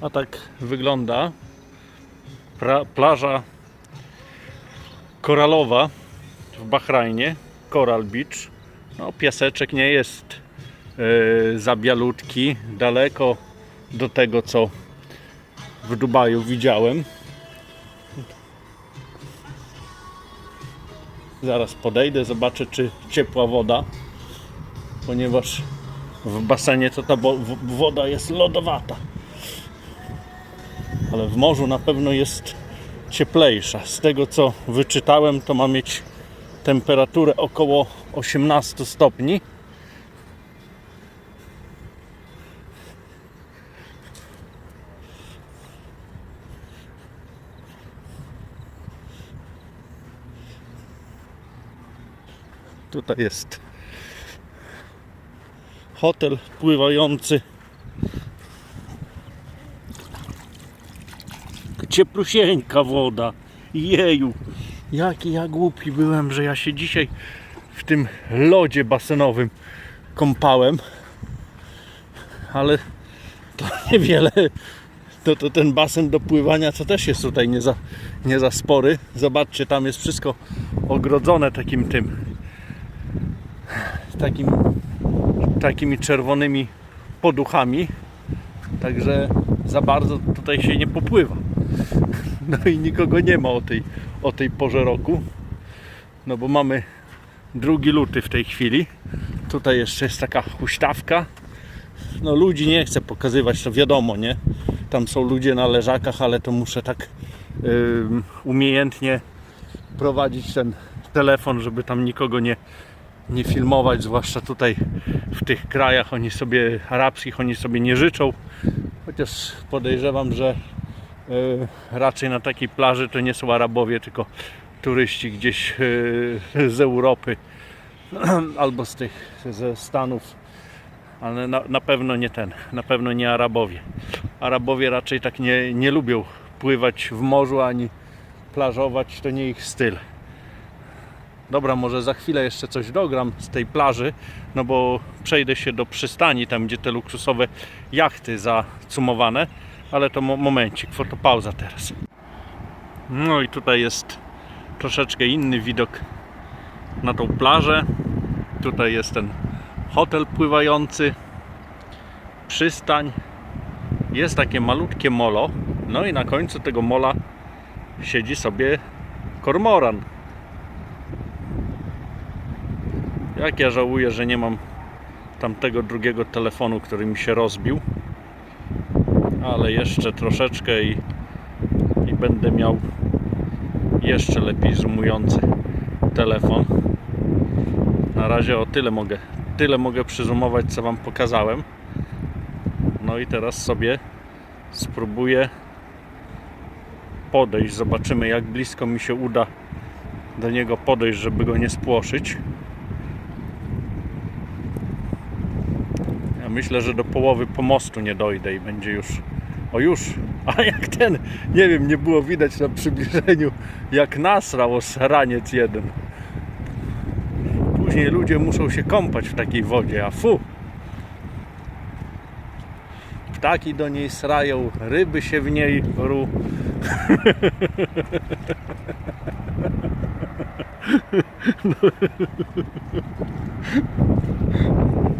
A tak wygląda pra, plaża koralowa w Bahrajnie, Coral Beach. No, piaseczek nie jest e, za bialutki, daleko do tego, co w Dubaju widziałem. Zaraz podejdę, zobaczę, czy ciepła woda, ponieważ w basenie to ta woda jest lodowata. Ale w morzu na pewno jest cieplejsza. Z tego co wyczytałem, to ma mieć temperaturę około 18 stopni. Tutaj jest hotel pływający. Cieplusieńka woda. Jeju, jaki ja głupi byłem, że ja się dzisiaj w tym lodzie basenowym kąpałem. Ale to niewiele. To, to ten basen do pływania to też jest tutaj nie za, nie za spory. Zobaczcie, tam jest wszystko ogrodzone takim tym takim, takimi czerwonymi poduchami. Także za bardzo tutaj się nie popływa. No i nikogo nie ma o tej, o tej porze roku. No bo mamy 2 luty w tej chwili. Tutaj jeszcze jest taka huśtawka. No ludzi nie chcę pokazywać, to wiadomo, nie? Tam są ludzie na leżakach, ale to muszę tak ym, umiejętnie prowadzić ten telefon, żeby tam nikogo nie, nie filmować, zwłaszcza tutaj w tych krajach oni sobie arabskich oni sobie nie życzą. Chociaż podejrzewam, że raczej na takiej plaży to nie są Arabowie, tylko turyści gdzieś e, z Europy albo z tych ze Stanów. Ale na, na pewno nie ten, na pewno nie Arabowie. Arabowie raczej tak nie, nie lubią pływać w morzu ani plażować, to nie ich styl. Dobra, może za chwilę jeszcze coś dogram z tej plaży, no bo przejdę się do przystani, tam gdzie te luksusowe jachty zacumowane, ale to mo momencik, fotopauza teraz. No i tutaj jest troszeczkę inny widok na tą plażę. Tutaj jest ten hotel pływający, przystań. Jest takie malutkie molo, no i na końcu tego mola siedzi sobie kormoran. Jak ja żałuję, że nie mam tamtego drugiego telefonu, który mi się rozbił. Ale jeszcze troszeczkę i, i będę miał jeszcze lepiej zoomujący telefon. Na razie o tyle mogę, tyle mogę przyzoomować, co Wam pokazałem. No i teraz sobie spróbuję podejść. Zobaczymy, jak blisko mi się uda do niego podejść, żeby go nie spłoszyć. Ja myślę, że do połowy pomostu nie dojdę i będzie już. O już! A jak ten, nie wiem, nie było widać na przybliżeniu, jak nasrał raniec jeden. Później ludzie muszą się kąpać w takiej wodzie, a fu! Ptaki do niej srają, ryby się w niej ru.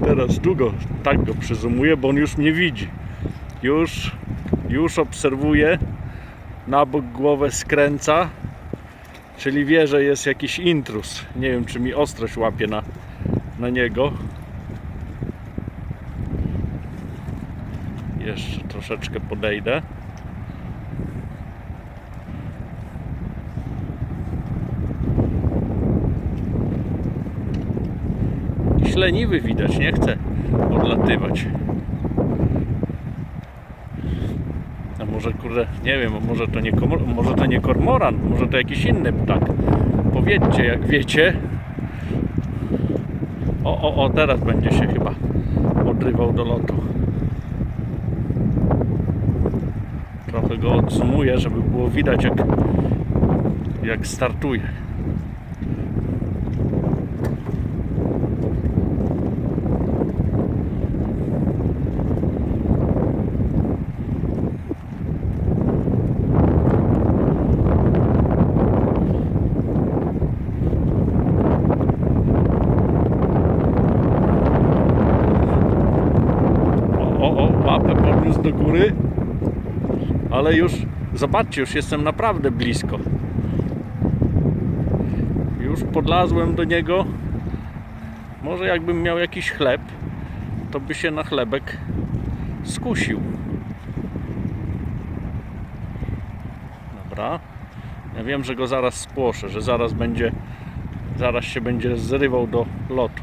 Teraz długo tak go przyzumuję, bo on już mnie widzi. Już, już obserwuje. Na bok głowę skręca. Czyli wie, że jest jakiś intrus. Nie wiem, czy mi ostrość łapie na, na niego. Jeszcze troszeczkę podejdę. Jakiś leniwy widać, nie chce odlatywać. Może kurde, nie wiem, może to nie, może to nie kormoran, może to jakiś inny ptak. Powiedzcie, jak wiecie. O, o, o, teraz będzie się chyba odrywał do lotu. Trochę go odsumuję, żeby było widać jak, jak startuje. Podniósł do góry. Ale już, zobaczcie, już jestem naprawdę blisko. Już podlazłem do niego. Może jakbym miał jakiś chleb, to by się na chlebek skusił. Dobra. Ja wiem, że go zaraz spłoszę, że zaraz będzie, zaraz się będzie zrywał do lotu.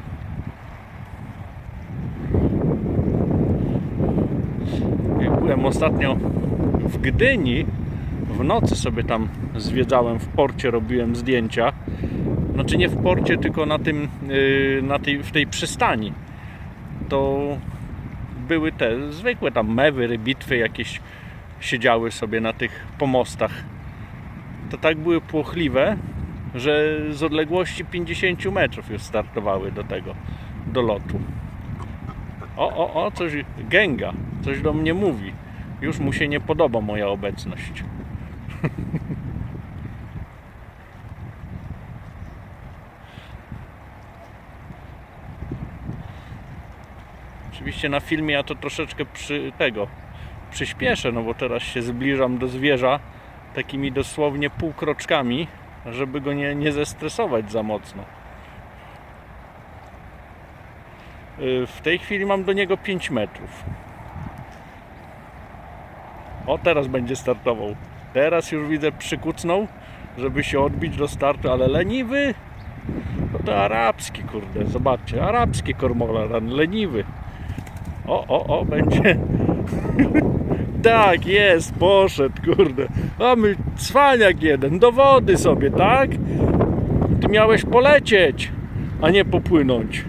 Jak byłem ostatnio w Gdyni, w nocy sobie tam zwiedzałem w porcie, robiłem zdjęcia. Znaczy nie w porcie, tylko na tym, yy, na tej, w tej przystani. To były te zwykłe tam mewy, rybitwy jakieś siedziały sobie na tych pomostach. To tak były płochliwe, że z odległości 50 metrów już startowały do tego, do lotu. O, o, o, coś, gęga, coś do mnie mówi. Już mu się nie podoba moja obecność. Oczywiście na filmie ja to troszeczkę przy tego przyspieszę, no bo teraz się zbliżam do zwierza takimi dosłownie półkroczkami, żeby go nie, nie zestresować za mocno. Y, W tej chwili mam do niego 5 metrów. O, teraz będzie startował. Teraz już widzę przykucnął, żeby się odbić do startu, ale leniwy. No to arabski, kurde, zobaczcie, arabski kormoran, leniwy. O, o, o, będzie. tak, jest, poszedł, kurde. Mamy cwaniak jeden, do wody sobie, tak? Ty miałeś polecieć, a nie popłynąć.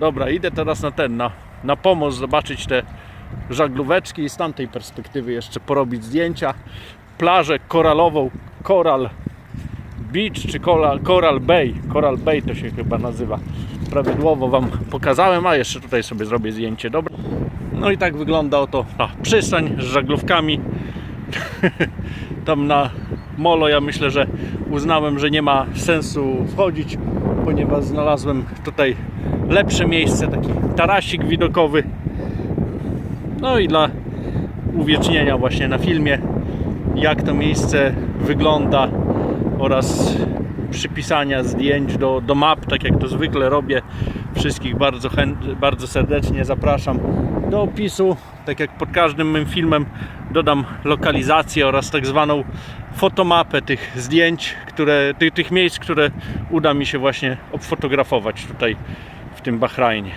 Dobra, idę teraz na ten, na, na pomost zobaczyć te żaglóweczki i z tamtej perspektywy jeszcze porobić zdjęcia. Plażę koralową, Coral Beach czy Coral, Coral Bay. Coral Bay to się chyba nazywa. Prawidłowo Wam pokazałem, a jeszcze tutaj sobie zrobię zdjęcie. Dobra. No i tak wygląda oto ta przystań z żaglówkami. Tam na molo ja myślę, że uznałem, że nie ma sensu wchodzić, ponieważ znalazłem tutaj lepsze miejsce, taki tarasik widokowy. No i dla uwiecznienia właśnie na filmie, jak to miejsce wygląda oraz przypisania zdjęć do, do map, tak jak to zwykle robię. Wszystkich bardzo, chęt, bardzo serdecznie zapraszam do opisu. Tak jak pod każdym mym filmem dodam lokalizację oraz tak zwaną fotomapę tych zdjęć, które, tych, tych miejsc, które uda mi się właśnie obfotografować tutaj w tym Bahrajnie.